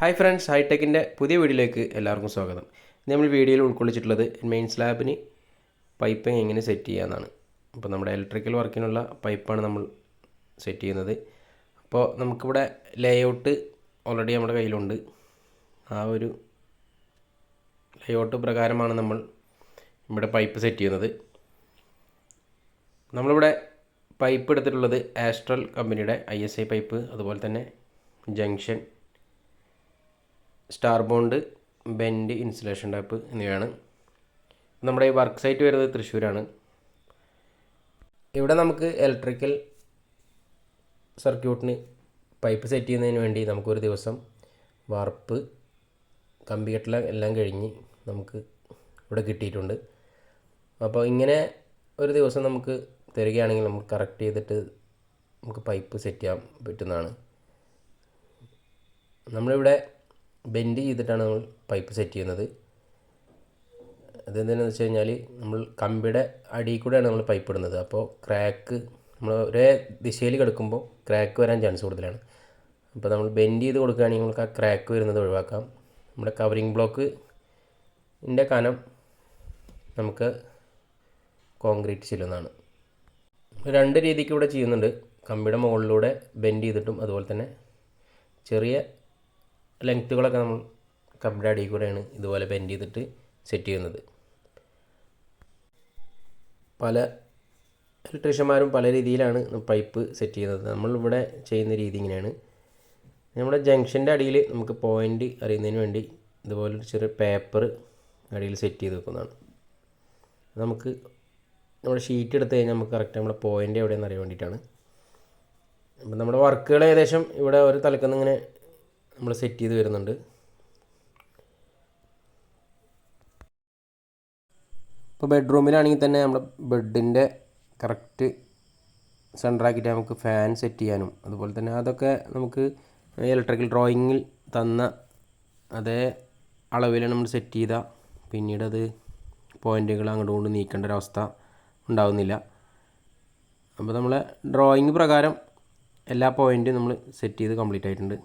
Hi friends ഹൈടെക്കിന്റെ പുതിയ വീഡിയോയിലേക്ക് എല്ലാവർക്കും സ്വാഗതം. നമ്മൾ വീഡിയോയിൽ ഉൾക്കൊള്ളിച്ചിട്ടുള്ളത് മെയിൻ സ്ലാബിന് പൈപ്പിംഗ് എങ്ങനെ സെറ്റ് ചെയ്യാമെന്നാണ് അപ്പോൾ നമ്മുടെ ഇലക്ട്രിക്കൽ വർക്കിനുള്ള പൈപ്പാണ് നമ്മൾ സെറ്റ് ചെയ്യുന്നത്. അപ്പോൾ നമുക്കിവിടെ ലേഔട്ട് ഓൾറെഡി നമ്മുടെ കയ്യിലുണ്ട്. ആ ഒരു ലേഔട്ട് പ്രകാരമാണ് നമ്മൾ ഇവിടെ പൈപ്പ് സെറ്റ് ചെയ്യുന്നത്. നമ്മളിവിടെ പൈപ്പ് എടുത്തിട്ടുള്ളത് ആസ്ട്രൽ കമ്പനിയുടെ ഐ എസ് ഐ പൈപ്പ് അതുപോലെ തന്നെ junction star bond bend insulation tap എന്നിവയാണ്. നമ്മുടെ ഈ വർക്ക് സൈറ്റ് വരുന്നത് തൃശ്ശൂരാണ്. ഇവിടെ നമുക്ക് ഇലക്ട്രിക്കൽ സർക്യൂട്ടിന് പൈപ്പ് സെറ്റ് ചെയ്യുന്നതിന് വേണ്ടി നമുക്കൊരു ദിവസം വാർപ്പ് കമ്പി കെട്ടല എല്ലാം കഴിഞ്ഞ് നമുക്ക് ഇവിടെ കിട്ടിയിട്ടുണ്ട്. അപ്പോൾ ഇങ്ങനെ ഒരു ദിവസം നമുക്ക് തരികയാണെങ്കിൽ നമുക്ക് കറക്റ്റ് ചെയ്തിട്ട് നമുക്ക് പൈപ്പ് സെറ്റ് ചെയ്യാൻ പറ്റുന്നതാണ്. നമ്മളിവിടെ ബെൻഡ് ചെയ്തിട്ടാണ് നമ്മൾ പൈപ്പ് സെറ്റ് ചെയ്യുന്നത്. അതെന്താണെന്ന് വെച്ച് കഴിഞ്ഞാൽ നമ്മൾ കമ്പിയുടെ അടിയിൽ കൂടെയാണ് നമ്മൾ പൈപ്പ് ഇടുന്നത്. അപ്പോൾ ക്രാക്ക് നമ്മൾ ഒരേ ദിശയിൽ കിടക്കുമ്പോൾ ക്രാക്ക് വരാൻ ചാൻസ് കൂടുതലാണ്. അപ്പോൾ നമ്മൾ ബെൻഡ് ചെയ്ത് കൊടുക്കുകയാണെങ്കിൽ നമുക്ക് ആ ക്രാക്ക് വരുന്നത് ഒഴിവാക്കാം. നമ്മുടെ കവറിങ് ബ്ലോക്ക് ന്റെ കനം നമുക്ക് കോൺക്രീറ്റ് ചെല്ലുന്നതാണ്. രണ്ട് രീതിക്ക് ഇവിടെ ചെയ്യുന്നുണ്ട്. കമ്പിയുടെ മുകളിലൂടെ ബെൻഡ് ചെയ്തിട്ടും അതുപോലെ തന്നെ ചെറിയ ലെങ്ത്തുകളൊക്കെ നമ്മൾ കമ്പിയുടെ അടിയിൽ കൂടെയാണ് ഇതുപോലെ ബെൻഡ് ചെയ്തിട്ട് സെറ്റ് ചെയ്യുന്നത്. പല ഇലക്ട്രീഷ്യന്മാരും പല രീതിയിലാണ് പൈപ്പ് സെറ്റ് ചെയ്യുന്നത്. നമ്മളിവിടെ ചെയ്യുന്ന രീതി ഇങ്ങനെയാണ്. നമ്മുടെ ജംഗ്ഷന്റെ അടിയിൽ നമുക്ക് പോയിന്റ് അറിയുന്നതിന് വേണ്ടി ഇതുപോലൊരു ചെറിയ പേപ്പർ അടിയിൽ സെറ്റ് ചെയ്ത് വെക്കുന്നതാണ്. നമുക്ക് നമ്മുടെ ഷീറ്റ് എടുത്ത് കഴിഞ്ഞാൽ നമുക്ക് കറക്റ്റ് നമ്മുടെ പോയിന്റ് എവിടെയെന്ന് അറിയാൻ വേണ്ടിയിട്ടാണ്. അപ്പം നമ്മുടെ വർക്കുകൾ ഏകദേശം ഇവിടെ ഒരു തലക്കുന്ന് ഇങ്ങനെ നമ്മൾ സെറ്റ് ചെയ്ത് വരുന്നുണ്ട്. ഇപ്പോൾ ബെഡ്റൂമിലാണെങ്കിൽ തന്നെ നമ്മുടെ ബെഡിന്റെ കറക്റ്റ് സെന്ററാക്കിയിട്ട് നമുക്ക് ഫാൻ സെറ്റ് ചെയ്യാനും. അതുപോലെ തന്നെ അതൊക്കെ നമുക്ക് ഇലക്ട്രിക്കൽ ഡ്രോയിങ്ങിൽ തന്ന അതേ അളവിലാണ് നമ്മൾ സെറ്റ് ചെയ്ത. പിന്നീട് അത് പോയിന്റുകൾ അങ്ങോട്ട് കൊണ്ട് നീക്കേണ്ട ഒരവസ്ഥ ഉണ്ടാകുന്നില്ല അപ്പോൾ നമ്മളെ ഡ്രോയിങ് പ്രകാരം എല്ലാ പോയിന്റും നമ്മൾ സെറ്റ് ചെയ്ത് കംപ്ലീറ്റ് ആയിട്ടുണ്ട്.